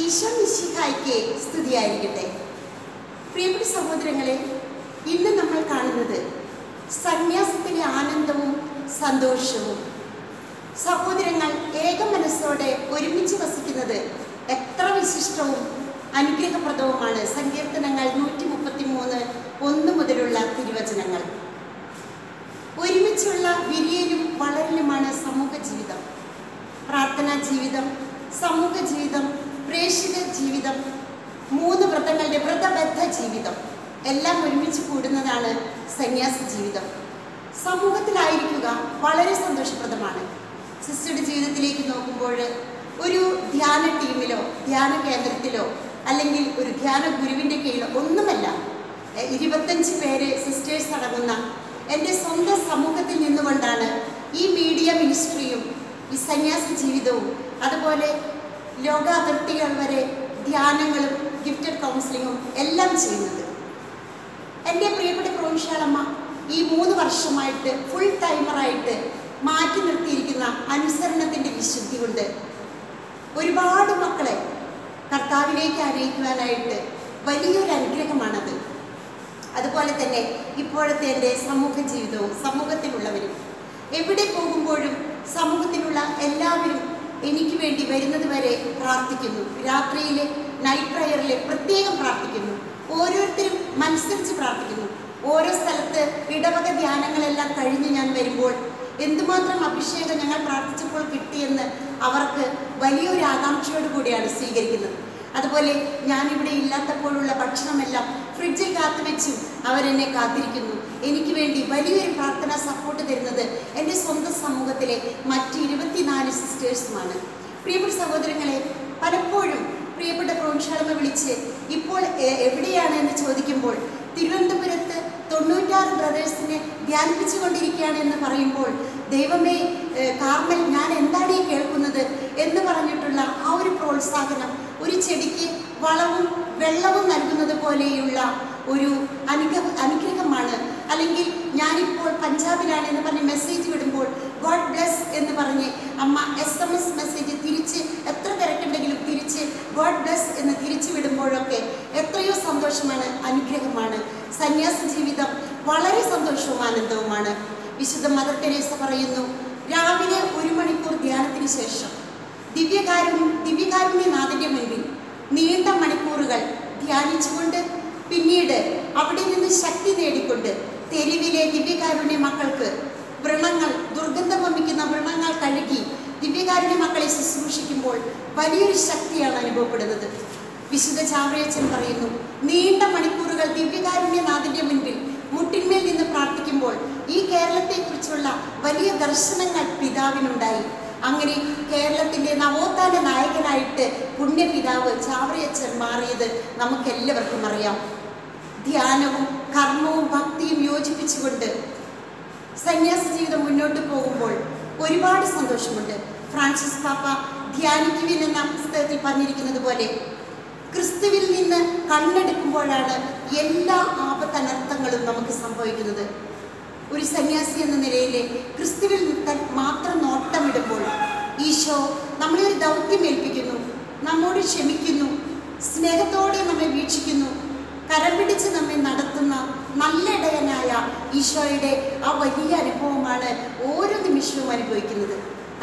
ഈശോ മിശിഹായ്ക്ക് സ്തുതിയായിരിക്കട്ടെ. പ്രിയപ്പെട്ട സഹോദരങ്ങളെ ഇന്ന് നമ്മൾ കാണുന്നത് സന്യാസത്തിലെ ആനന്ദവും സന്തോഷവും. സഹോദരങ്ങൾ ഏക മനസ്സോടെ ഒരുമിച്ച് വസിക്കുന്നത് എത്ര വിശിഷ്ടവും അനുഗ്രഹപ്രദവുമാണ് സങ്കീർത്തനങ്ങൾ നൂറ്റി മുപ്പത്തി മൂന്ന് ഒന്ന് മുതലുള്ള തിരുവചനങ്ങൾ. ഒരുമിച്ചുള്ള വിരിയലും വളരലുമാണ് സമൂഹ ജീവിതം പ്രാർത്ഥനാ ജീവിതം സമൂഹ ജീവിതം പ്രേക്ഷിത ജീവിതം മൂന്ന് വ്രതങ്ങളുടെ വ്രതബദ്ധ ജീവിതം എല്ലാം ഒരുമിച്ച് കൂടുന്നതാണ് സന്യാസ ജീവിതം. സമൂഹത്തിലായിരിക്കുക വളരെ സന്തോഷപ്രദമാണ്. സിസ്റ്ററുടെ ജീവിതത്തിലേക്ക് നോക്കുമ്പോൾ ഒരു ധ്യാന ടീമിലോ ധ്യാന കേന്ദ്രത്തിലോ അല്ലെങ്കിൽ ഒരു ധ്യാന ഗുരുവിന്റെ കീഴിലോ ഒന്നുമല്ല. ഇരുപത്തഞ്ച് പേര് സിസ്റ്റേഴ്സ് അടങ്ങുന്ന എന്റെ സ്വന്തം സമൂഹത്തിൽ നിന്നുകൊണ്ടാണ് ഈ മീഡിയ മിനിസ്ട്രിയും ഈ സന്യാസ ജീവിതവും അതുപോലെ ലോകാതിർത്തികൾ വരെ ധ്യാനങ്ങളും ഗിഫ്റ്റഡ് കൗൺസിലിങ്ങും എല്ലാം ചെയ്യുന്നത്. എന്റെ പ്രിയപ്പെട്ട പ്രൊവിൻഷ്യാളമ്മ ഈ മൂന്ന് വർഷമായിട്ട് ഫുൾ ടൈമറായിട്ട് മാറ്റി നിർത്തിയിരിക്കുന്ന അനുസരണത്തിന്റെ വിശുദ്ധി കൊണ്ട് ഒരുപാട് മക്കളെ കർത്താവിലേക്ക് അറിയിക്കുവാനായിട്ട് വലിയൊരു അനുഗ്രഹമാണത്. അതുപോലെ തന്നെ ഇപ്പോഴത്തെ എന്റെ സമൂഹ ജീവിതവും സമൂഹത്തിലുള്ളവരും എവിടെ പോകുമ്പോഴും സമൂഹത്തിലുള്ള എല്ലാവരും എനിക്ക് വേണ്ടി വരുന്നത് വരെ പ്രാർത്ഥിക്കുന്നു. രാത്രിയിലെ നൈറ്റ് പ്രയറിൽ പ്രത്യേകം പ്രാർത്ഥിക്കുന്നു. ഓരോരുത്തരും മത്സരിച്ച് പ്രാർത്ഥിക്കുന്നു. ഓരോ സ്ഥലത്ത് ഇടവക ധ്യാനങ്ങളെല്ലാം കഴിഞ്ഞ് ഞാൻ വരുമ്പോൾ എന്തുമാത്രം അഭിഷേകം ഞങ്ങൾ പ്രാർത്ഥിച്ചപ്പോൾ കിട്ടിയെന്ന് അവർക്ക് വലിയൊരു ആകാംക്ഷയോട് കൂടിയാണ് സ്വീകരിക്കുന്നത്. അതുപോലെ ഞാനിവിടെ ഇല്ലാത്തപ്പോഴുള്ള ഭക്ഷണമെല്ലാം ഫ്രിഡ്ജിൽ കാത്തുവെച്ചും അവരെന്നെ കാത്തിരിക്കുന്നു. എനിക്ക് വേണ്ടി വലിയൊരു പ്രാർത്ഥന സപ്പോർട്ട് തരുന്നത് എന്റെ സ്വന്തം സമൂഹത്തിലെ മറ്റ് ഇരുപത്തിനാല് സിസ്റ്റേഴ്സുമാണ് പ്രിയപ്പെട്ട സഹോദരങ്ങളെ പലപ്പോഴും പ്രിയപ്പെട്ട പ്രോൺശാലമ വിളിച്ച് ഇപ്പോൾ എവിടെയാണ് എന്ന് ചോദിക്കുമ്പോൾ തിരുവനന്തപുരത്ത് തൊണ്ണൂറ്റാറ് ബ്രദേഴ്സിനെ ധ്യാനിപ്പിച്ചു കൊണ്ടിരിക്കുകയാണ് എന്ന് പറയുമ്പോൾ ദൈവമേ കാർമൽ ഞാൻ എന്താണ് ഈ കേൾക്കുന്നത്? എന്ന് പറഞ്ഞിട്ടുള്ള ആ ഒരു പ്രോത്സാഹനം ഒരു ചെടിക്ക് വളവും വെള്ളവും നൽകുന്നത് പോലെയുള്ള ഒരു അനുഗ അനുഗ്രഹമാണ്. അല്ലെങ്കിൽ ഞാനിപ്പോൾ പഞ്ചാബിലാണ് എന്ന് പറഞ്ഞ് മെസ്സേജ് വിടുമ്പോൾ ഗോഡ് ബ്ലെസ് എന്ന് പറഞ്ഞ് അമ്മ എസ് എം എസ് മെസ്സേജ് തിരിച്ച് എത്ര തിരക്കുണ്ടെങ്കിലും തിരിച്ച് ഗോഡ് ബ്ലെസ് എന്ന് തിരിച്ചു വിടുമ്പോഴൊക്കെ എത്രയോ സന്തോഷമാണ് അനുഗ്രഹമാണ്. സന്യാസ ജീവിതം വളരെ സന്തോഷവും ആനന്ദവുമാണ്. വിശുദ്ധ മദർ തെരേസ പറയുന്നു രാവിലെ ഒരു മണിക്കൂർ ധ്യാനത്തിന് ശേഷം ദിവ്യകാരുണ്യ ദിവ്യകാരുണ്യനാഥന്റെ മുൻപിൽ നീണ്ട മണിക്കൂറുകൾ ധ്യാനിച്ചുകൊണ്ട് പിന്നീട് അവിടെ നിന്ന് ശക്തി നേടിക്കൊണ്ട് തെരുവിലെ ദിവ്യകാരുണ്യ മക്കൾക്ക് വ്രണങ്ങൾ ദുർഗന്ധം വമിക്കുന്ന വ്രണങ്ങൾ കഴുകി ദിവ്യകാരുണ്യ മക്കളെ ശുശ്രൂഷിക്കുമ്പോൾ വലിയൊരു ശക്തിയാണ് അനുഭവപ്പെടുന്നത്. വിശുദ്ധ ചാവറയച്ചൻ പറയുന്നു നീണ്ട മണിക്കൂറുകൾ ദിവ്യകാരുണ്യനാഥന്റെ മുൻപിൽ മുട്ടിന്മേൽ നിന്ന് പ്രാർത്ഥിക്കുമ്പോൾ ഈ കേരളത്തെക്കുറിച്ചുള്ള വലിയ ദർശനങ്ങൾ പിതാവിനുണ്ടായി. അങ്ങനെ കേരളത്തിന്റെ നവോത്ഥാന നായകനായിട്ട് പുണ്യപിതാവ് ചാവറയച്ചൻ മാറിയത് നമുക്ക് എല്ലാവർക്കും അറിയാം. ധ്യാനവും കർമ്മവും ഭക്തിയും യോജിപ്പിച്ചുകൊണ്ട് സന്യാസ ജീവിതം മുന്നോട്ട് പോകുമ്പോൾ ഒരുപാട് സന്തോഷമുണ്ട്. ഫ്രാൻസിസ് പാപ്പ ധ്യാനിക്കുവിൻ എന്ന പുസ്തകത്തിൽ പറഞ്ഞിരിക്കുന്നത് പോലെ ക്രിസ്തുവിൽ നിന്ന് കണ്ണെടുക്കുമ്പോഴാണ് എല്ലാ ആപത്തനർത്ഥങ്ങളും നമുക്ക് സംഭവിക്കുന്നത്. ഒരു സന്യാസി എന്ന നിലയിൽ ക്രിസ്തുവിൽ നിർത്താൻ മാത്രം നോട്ടമിടുമ്പോൾ ഈശോ നമ്മളെ ഒരു ദൗത്യം ഏൽപ്പിക്കുന്നു നമ്മോട് ക്ഷമിക്കുന്നു സ്നേഹത്തോടെ നമ്മെ വീക്ഷിക്കുന്നു കരം പിടിച്ച് നമ്മെ നടത്തുന്ന നല്ല ഇടയനായ ഈശോയുടെ ആ വലിയ അനുഭവമാണ് ഓരോ നിമിഷവും അനുഭവിക്കുന്നത്.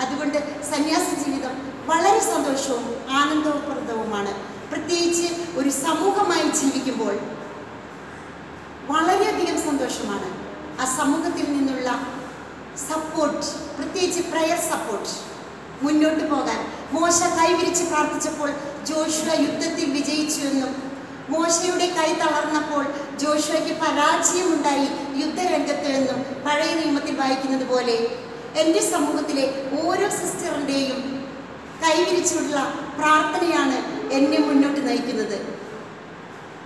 അതുകൊണ്ട് സന്യാസ ജീവിതം വളരെ സന്തോഷവും ആനന്ദപ്രദവുമാണ്. പ്രത്യേകിച്ച് ഒരു സമൂഹമായി ജീവിക്കുമ്പോൾ വളരെയധികം സന്തോഷമാണ്. ആ സമൂഹത്തിൽ നിന്നുള്ള സപ്പോർട്ട് പ്രത്യേകിച്ച് പ്രയർ സപ്പോർട്ട് മുന്നോട്ട് പോകാൻ. മോശ കൈവിരിച്ച് പ്രാർത്ഥിച്ചപ്പോൾ ജോഷുവ യുദ്ധത്തിൽ വിജയിച്ചു എന്നും മോശയുടെ കൈ തളർന്നപ്പോൾ ജോഷുവയ്ക്ക് പരാജയമുണ്ടായി യുദ്ധരംഗത്ത് എന്നും പഴയ നിയമത്തിൽ വായിക്കുന്നത് പോലെ. എന്റെ സമൂഹത്തിലെ ഓരോ സിസ്റ്ററിന്റെയും കൈവിരിച്ചുള്ള പ്രാർത്ഥനയാണ് എന്നെ മുന്നോട്ട് നയിക്കുന്നത്.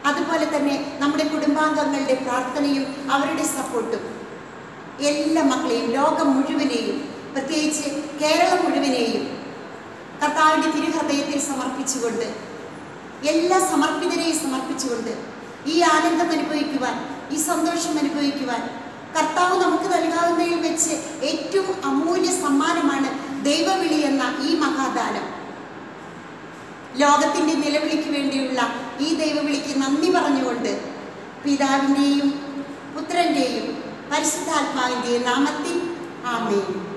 അതുപോലെ തന്നെ നമ്മുടെ കുടുംബാംഗങ്ങളുടെ പ്രാർത്ഥനയും അവരുടെ സപ്പോർട്ടും എല്ലാ മക്കളെയും ലോകം മുഴുവനെയും പ്രത്യേകിച്ച് കേരളം മുഴുവനെയും കർത്താവിന്റെ തിരുഹൃദയത്തിൽ സമർപ്പിച്ചുകൊണ്ട് എല്ലാ സമർപ്പിതരെയും സമർപ്പിച്ചുകൊണ്ട് ഈ ആനന്ദം അനുഭവിക്കുവാൻ ഈ സന്തോഷം അനുഭവിക്കുവാൻ കർത്താവ് നമുക്ക് നൽകാവുന്നതിൽ വെച്ച് ഏറ്റവും അമൂല്യ സമ്മാനമാണ് ദൈവവിളി എന്ന ഈ മഹാദാനം. ലോകത്തിന്റെ നിലവിളിക്ക് വേണ്ടിയുള്ള ഈ ദൈവവിളിക്ക് നന്ദി പറഞ്ഞുകൊണ്ട് പിതാവിന്റെയും പുത്രന്റെയും പരിശുദ്ധാത്മാവിന്റെയും നാമത്തിൽ ആമേൻ.